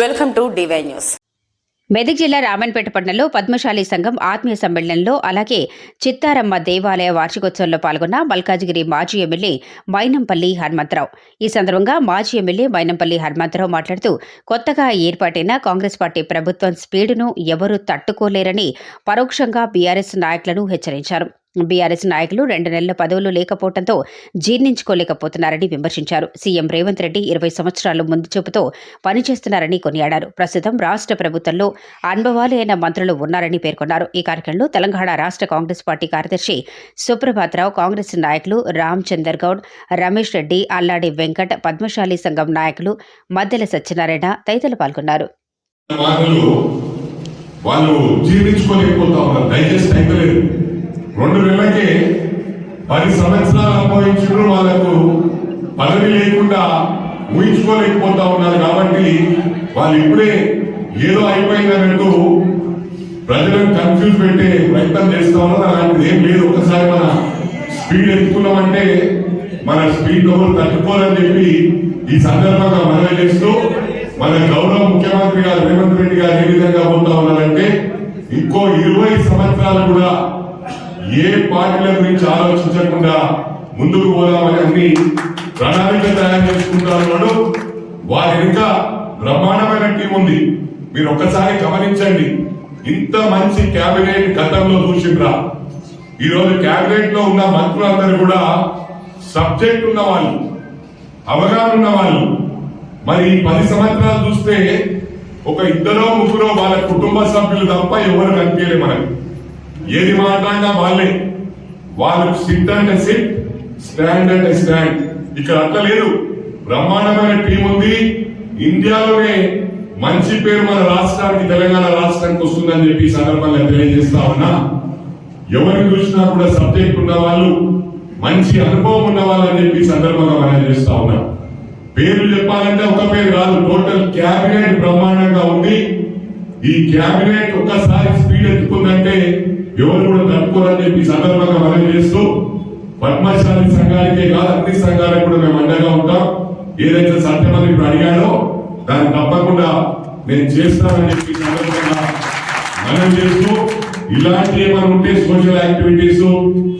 Welcome to DY news. Medak జిల్లా రామన్పేట పట్టణంలో పద్మశాలి సంఘం ఆత్మీయ సమ్మేళనంలో అలాగే చిత్తారమ్మ దేవాలయ వార్షికోత్సవంలో పాల్గొన్న మల్కాజిగిరి మాజీ ఎమ్మెల్యే మైనంపల్లి హనుమంతరావు. ఈ సందర్భంగా మాజీ ఎమ్మెల్యే మైనంపల్లి హనుమంతరావు మాట్లాడుతూ కొత్తగా ఏర్పాటైన కాంగ్రెస్ పార్టీ ప్రభుత్వం స్పీడును ఎవరూ తట్టుకోలేరని పరోక్షంగా బీఆర్ఎస్ నాయకులను హెచ్చరించారు. బీఆర్ఎస్ నాయకులు రెండు నెలల పదవులు లేకపోవడంతో జీర్ణించుకోలేకపోతున్నారని విమర్శించారు. సీఎం రేవంత్ రెడ్డి ఇరవై సంవత్సరాలు ముందు చూపుతో పనిచేస్తున్నారని కొనియాడారు. ప్రస్తుతం రాష్ట్ర ప్రభుత్వంలో అనుభవాలు అయిన మంత్రులు ఉన్నారని పేర్కొన్నారు. ఈ కార్యక్రమంలో తెలంగాణ రాష్ట్ర కాంగ్రెస్ పార్టీ కార్యదర్శి సుప్రభాతరావు కాంగ్రెస్ నాయకులు రామ్ చందర్ గౌడ్ రమేష్ రెడ్డి అల్లాడి వెంకట్ పద్మశాలి సంఘం నాయకులు మద్దెల సత్యనారాయణ తదితరులు పాల్గొన్నారు. వాళ్ళు జీర్ణించుకోలేకపోతా ఉన్నారు డైజెస్ట్ అయితలేదు రెండు నెలలకి పది సంవత్సరాలు అనుభవించిన వాళ్ళకు పదవి లేకుండా ఊహించుకోలేకపోతా ఉన్నారు కాబట్టి వాళ్ళు ఇప్పుడే ఏదో అయిపోయిందన్నట్టు ప్రజలను కన్ఫ్యూజ్ పెట్టే ప్రయత్నం చేస్తా ఉన్నారు. అలాంటిది ఏం లేదు. ఒకసారి మన స్పీడ్ ఎత్తుకున్నామంటే మన స్పీడ్ డబ్బులు తట్టుకోవాలని చెప్పి ఈ సందర్భంగా మనవి చేస్తూ మన గౌరవ ముఖ్యమంత్రి గారు రేవంత్ రెడ్డి గారు ఏ విధంగా పోతా ఉన్నారంటే ఇంకో ఇరవై సంవత్సరాలు కూడా ఏ పార్టీల గురించి ఆలోచించకుండా ముందుకు పోదామని అన్ని ప్రణాళిక తయారు చేసుకుంటారు ఉన్నాడు వారి ఇంకా బ్రహ్మాండమైన టీం ఉంది. మీరు ఒక్కసారి గమనించండి. ఇంత మంచి కేబినెట్ గతంలో చూసిండ్రా. ఈరోజు కేబినెట్లో ఉన్న మంత్రులందరూ కూడా సబ్జెక్ట్ ఉన్న వాళ్ళు అవగాహన ఉన్న వాళ్ళు మరి పది సంవత్సరాలు చూస్తే ఒక ఇద్దరో ముగ్గురో వాళ్ళ కుటుంబ సభ్యులు తప్ప ఎవరు కనిపించలే మనకి. ఏది మాట్లాడినా వాళ్ళే. వాళ్ళు సిట్ అంటే సిట్ స్టాండ్ అంటే స్టాండ్ ఇక్కడ అట్లా లేదు. బ్రహ్మాండమైన టీం ఉంది. ఇండియాలోనే మంచి పేరు మన రాష్ట్రానికి తెలంగాణ రాష్ట్రానికి వస్తుందని చెప్పి సందర్భంగా తెలియజేస్తా ఉన్నా. ఎవరిని చూసినా కూడా సబ్జెక్ట్ ఉన్న వాళ్ళు మంచి అనుభవం ఉన్న వాళ్ళు అని చెప్పి సందర్భంగా మనం చేస్తా ఉన్నాం. పేర్లు చెప్పాలంటే ఒక పేరు కాదు టోటల్ క్యాబినెట్ బ్రహ్మాండంగా ఉంది. ఈ క్యాబినెట్ ఒక్కసారి స్పీడ్ ఎత్తుకుందంటే ఎవరు కూడా తప్పుకోరని చెప్పి సందర్భంగా మనం చేస్తూ పద్మశాలి సంఘానికే కాదు అన్ని సంఘాలకు కూడా మేము అండగా ఉంటాం. ఏదైతే సత్యమంది ఇప్పుడు అడిగాడో దాన్ని తప్పకుండా నేను చేస్తానని చెప్పి సందర్భంగా మనం చేస్తూ ఇలాంటి ఏమైనా ఉంటే సోషల్ యాక్టివిటీస్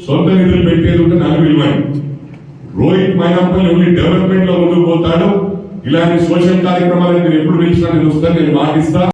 సొంత నిధులు పెట్టేది ఉంటే నన్ను పిలవండి. రోహిత్ మైనప్పని ఓన్లీ డెవలప్మెంట్లో ముందుకు పోతాడు. ఇలాంటి సోషల్ కార్యక్రమాలు నేను ఎప్పుడు పిలిచినా నేను వస్తాను నేను మాటిస్తా.